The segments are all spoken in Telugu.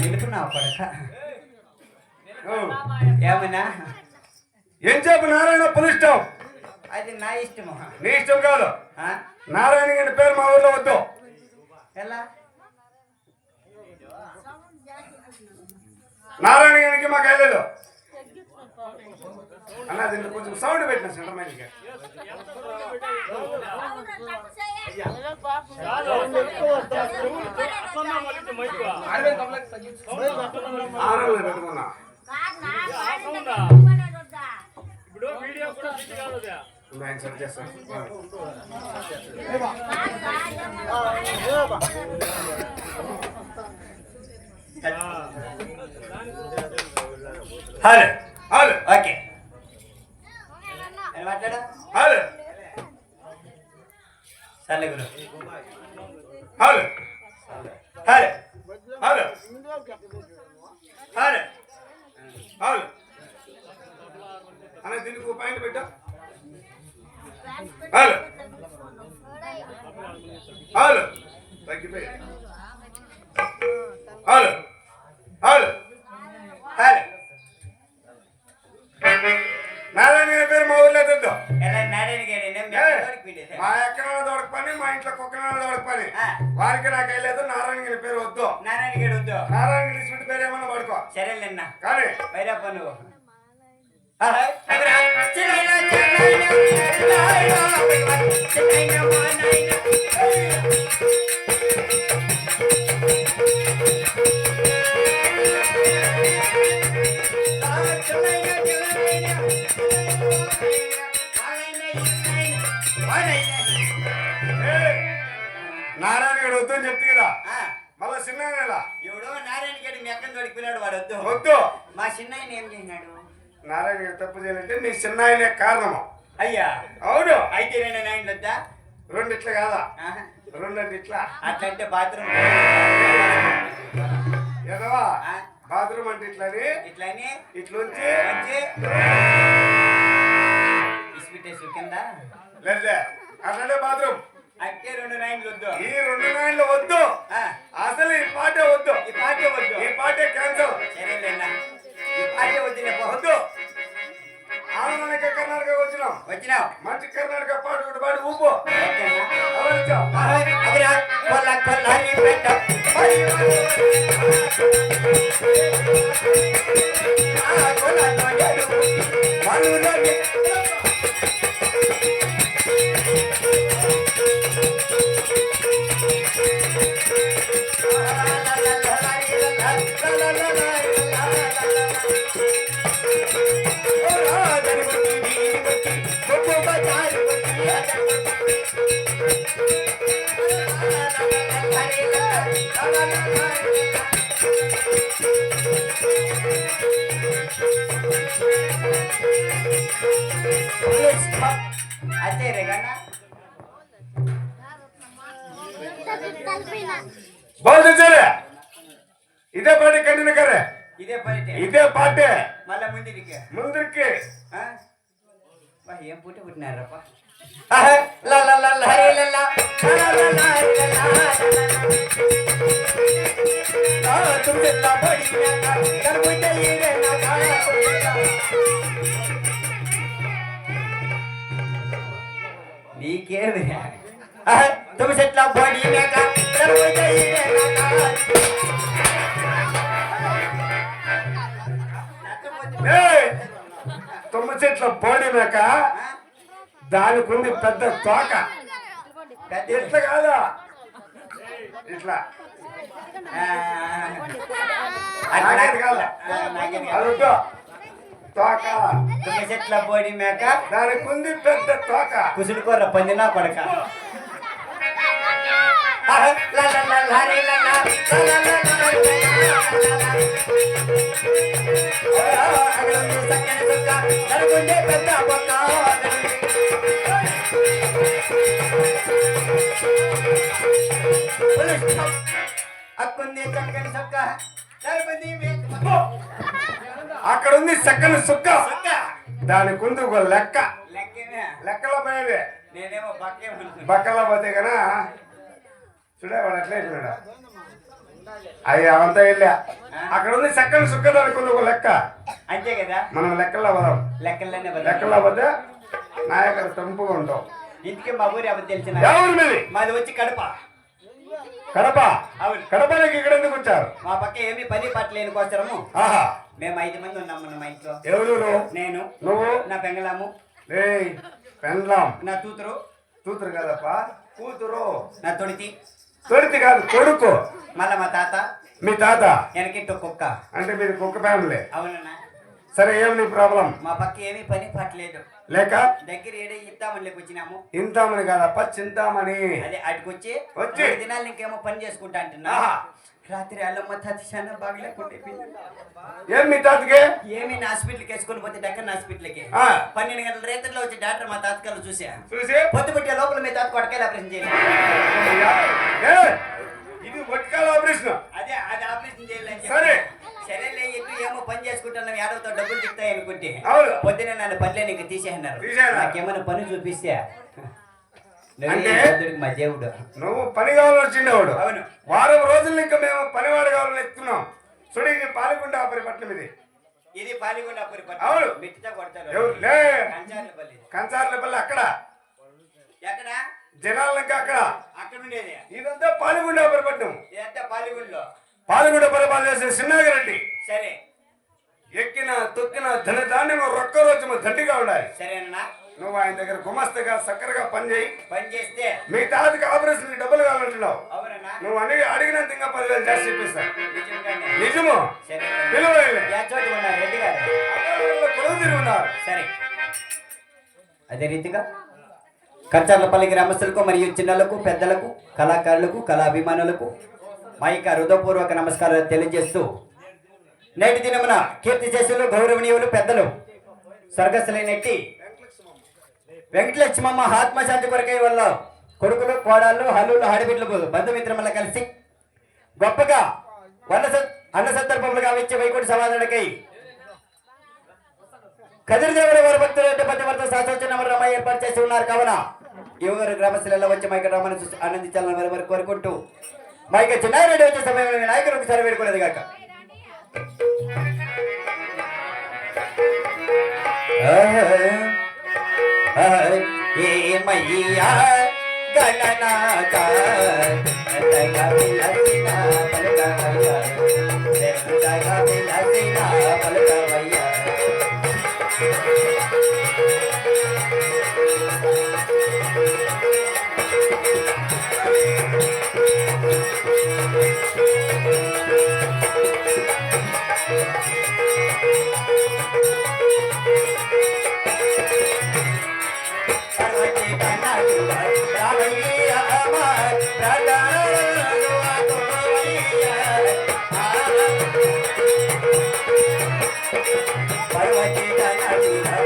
నిలుపున్నావు పడక. ఏమన్నా? ఏం చెప్పు నారాయణ పులిస్ స్టాప్ అది నా ఇష్టము. నీ ఇష్టం కాదు? నారాయణ గారి పేరు మా ఊర్లో వద్దు. ఎలా? నారాయణ గారికి మాకు వెళ్ళలేదు అన్న దీనికి కొంచెం సౌండ్ పెట్టిన సెంటర్మైన్కి ఆరంలో పెట్టుకున్నా ఇప్పుడు వీడియో కూడా సెట్ చేస్తాను హలో. హలో. ఓకే. మాట్లాడు హలో సర్లే గురు hello hello hello hello hello అన్న దీనికి ఒక పాయింట్ పెట్టా హలో హలో తగ్గిపోయి హలో హలో హలో నారాయణ గారి పేరు మా ఊర్లో తెద్దాం ఎలా నారాయణ గారి నేను మీ ఏయ్, అక్కడికి వెళ్ళేసా? మా ఎక్కడైనా దొడక పని మా ఇంట్లో కుక్కన దొడక పని ఆ. వారికి నాకు వెళ్ళలేదు నారాయణ గారి పేరు వద్దు నారాయణ గారు వద్దు నారాయణ గారి ఇటువంటి పేరు ఏమన్నా పడుకో సరేలేన్నా కానీ వైరప్ప నువ్వు ఆహా, ఎదురా? చిన్నైనా, వద్దు అని చెప్తే కదా? ఆ, మళ్ళా చిన్న ఎవడో నారాయణ గారి మీ అక్కని వాడు వద్దు. వద్దు. మా చిన్నాయన ఏం చేసినాడు నారాయణ గారు తప్పు చేయాలంటే నీ చిన్న ఆయనే కారణము. అయ్యా. అవును. అయితే రెండు నాయనలు వద్దా? రెండు ఇట్లా కాదా. రెండు అంటే ఇట్లా? అట్లంటే బాత్రూమ్. ఎదవా? ఆ? బాత్రూమ్ అంటే ఇట్లని? ఇట్లని? ఇట్లుంచి? లేదే. అట్లనే బాత్రూమ్. రెండు నాయనలు వద్దు. ఈ రెండు నాయనలు వద్దు. అసలు ఈ పాటే వద్దు. ఈ పాటే వద్దు. ఈ పాటే క్యాన్సల్ సరేలేనా ఈ పాటే వద్దులే. వద్దు. కర్ణాటక వచ్చినాం. వచ్చినావు. మంచి కర్ణాటక పాట ఒకటి పాడి ఊపు. ఎవరిచ్చా ఆహా, ಬಾಲ್ ನಿಜಾರ ಇದೇ ಪಾಟಿ ಕಣ್ಣಿನ ಕರೆ ಇದೇ ಪಾಟಿ ಇದೇ ಪಾಟಿ ಮಲ್ಲ ಮುಂದಿರಿಕೆ ಮುಂದಿರಿಕೆ ಬಾ ಏನ್ ಪುಟ್ಟಿ ಬಿಟ್ನಾರಪ್ಪ ಲ ಲ ಲ ಲ ಹರಿ ಲ ಲ ಲ ಲ ಲ ಹರಿ ಲ ಲ ಆ ತುಮ್ದೆ ಲ ಬಡಿ ನ ಕರ್ಬುಟ ಇರೆ ನ ಕಾಲ ನೀ ಕೇಳಿದೆ ತುಮ್ದೆ ಲ ಬಡಿ ನ ಕರ್ಬುಟ తుమ్మ చెట్ల పోడి మేక దానికి ఉంది పెద్ద తోక. ఇట్లా కాదా. ఇట్లా. కాదు. తోక. తుమ్మ చెట్ల బోడి మేక. దానికి ఉంది పెద్ద తోక. కుసుడుకోర పందినా కొడక. సక్కని అక్కడ ఉంది చక్కని సుక్క. దాని కుందు ఒక లెక్క లెక్కలో పోయేది నేనేమో. బక్కలో పోతే కన్నా చూడే వాడు అయిపోయాడు? అయ్యి అవంతా వెళ్ళా. అక్కడ ఉంది చక్కని సుక్క దాని కుందు ఒక లెక్క. అంతే కదా? మనం లెక్కల్లో పోదాం లెక్కల్లోనే లెక్కల్లో పోతే నాయకుడు టంపుగా ఉంటాం ఇంటికి మా ఊరి అవ్వ తెలిసిన? ఎవరు మీది? మాది వచ్చి కడప. కడప? అవును. కడపలోకి ఇక్కడ ఎందుకు వచ్చారు? మా పక్క ఏమి పని పట్టలేని కోసరము. ఆహా. మేము ఐదు మంది ఉన్నాం మన మా ఇంట్లో. ఎవరు నువ్వు? నేను నువ్వు? నా పెంగళాము. పెండ్లాం నా కూతురు కూతురు కదప్పా? కూతురు. నా తొడితి తొడితి కాదు కొడుకు మళ్ళా మా తాత? మీ తాత? వెనకిట్టు కుక్క. అంటే మీది కుక్క ఫ్యామిలీ. అవునన్నా. సరే ఏం నీ ప్రాబ్లం? మా పక్క ఏమీ పని పట్టలేదు. లేక? దగ్గర ఏడే ఇద్దామని లేక వచ్చినాము ఇంతామని కాదప్ప చింతామణి అదే అటుకొచ్చి వచ్చి? దినాలు ఇంకేమో పని చేసుకుంటా అంటున్నా. రాత్రి అల్లమ్మ తాత చాలా బాగలేకుంటే ఏం మీ తాతకి ఏమి నా హాస్పిటల్కి వేసుకొని పోతే డక్కన్ హాస్పిటల్కి? ఆ. పన్నెండు గంటల రేతుల్లో వచ్చి డాక్టర్ మా తాతకాలు చూసా. చూసి? పొద్దు పుట్టే లోపల మీ తాత కొట్టకాయలు ఆపరేషన్ చేయాలి ఏ, ఇది ఆపరేషన్. అదే అది ఆపరేషన్ చేయాలని సరే. సరేలే ఎటు ఏమో పని చేసుకుంటున్నాం డబ్బులు తిస్తాయి అనుకుంటే అవును. పొద్దునే నన్ను పనిలే నీకు తీసేయన్నారు. తీసేయనా? నాకేమైనా పని చూపిస్తే. అంటే? మా దేవుడు నువ్వు పని కావాలని వచ్చిండేవాడు అవును. వారం రోజులు ఇంకా మేము పనివాడు కావాలని ఎత్తున్నాం చూడు ఇది పాలకుంట ఆపరి పట్ల ఇది. ఇది పాలిగొండ పురి పట్టు. అవును. మిట్టితో కొడతారు. కంచార్లపల్లి. కంచార్ల పల్లి అక్కడ. ఎక్కడ? జనాలు ఇంకా అక్కడ. అక్కడ ఉండేది. ఇదంతా పాలగుండ ఆపరి పట్నం ఇదంతా పాలిగుండలో పాలగుండ పరిపాలన చేసే సిన్నాగిరెడ్డి సరే. ఎక్కిన తొక్కిన ధనధాన్యం రొక్క రోజు దండిగా ఉండాలి. సరేనా నువ్వు ఆయన దగ్గర గుమస్తగా చక్కరగా పని చేయి పని చేస్తే మీ తాతకి ఆపరేషన్ డబ్బులు కావాలంటున్నావు. నువ్వు అని అడిగినంత ఇంకా పదివేలు చేసి నిజంగానే. నిజము? సరే. అదే రీతిగా కచ్చార్లపల్లి గ్రామస్తులకు మరియు చిన్నలకు పెద్దలకు కళాకారులకు కళాభిమానులకు మా యొక్క హృదయపూర్వక నమస్కారాలు తెలియజేస్తూ నేటి దినమున కీర్తి చేసులు గౌరవనీయులు పెద్దలు స్వర్గస్థులైనట్టి వెంకటలక్ష్మమ్మ ఆత్మశాంతి కొరకై వల్ల కొడుకులు కోడాళ్ళు హల్లులు హడిబిడ్లు బంధుమిత్రముల కలిసి గొప్పగా వన్న అన్న సందర్భములుగా వచ్చే వైకుంఠ సమాధానకై కదిరిదేవుల వారి భక్తులు పతివర్త శాసోచన రమ ఏర్పాటు చేసి ఉన్నారు. కావున యువగారు గ్రామస్తులలో వచ్చి మైక యొక్క చూసి ఆనందించాలని మరి వారు కోరుకుంటూ మైక చిన్నారెడ్డి వచ్చే సమయంలో నాయకుడు ఒకసారి వేడుకునేది కాక. हर हे मैया गणनाचा तया मिलसिना मलकवैया तया मिलसिना मलकवैया Thank you.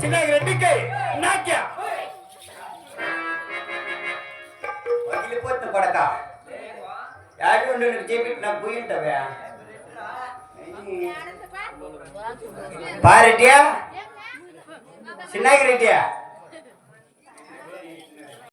చిన్నగి రెడ్డికి నాక్య వదిలిపోతుంది కొడక యాడి ఉండి నువ్వు చేపెట్టి నాకు పోయి ఉంటావా పారెడ్డియా చిన్నగి రెడ్డియా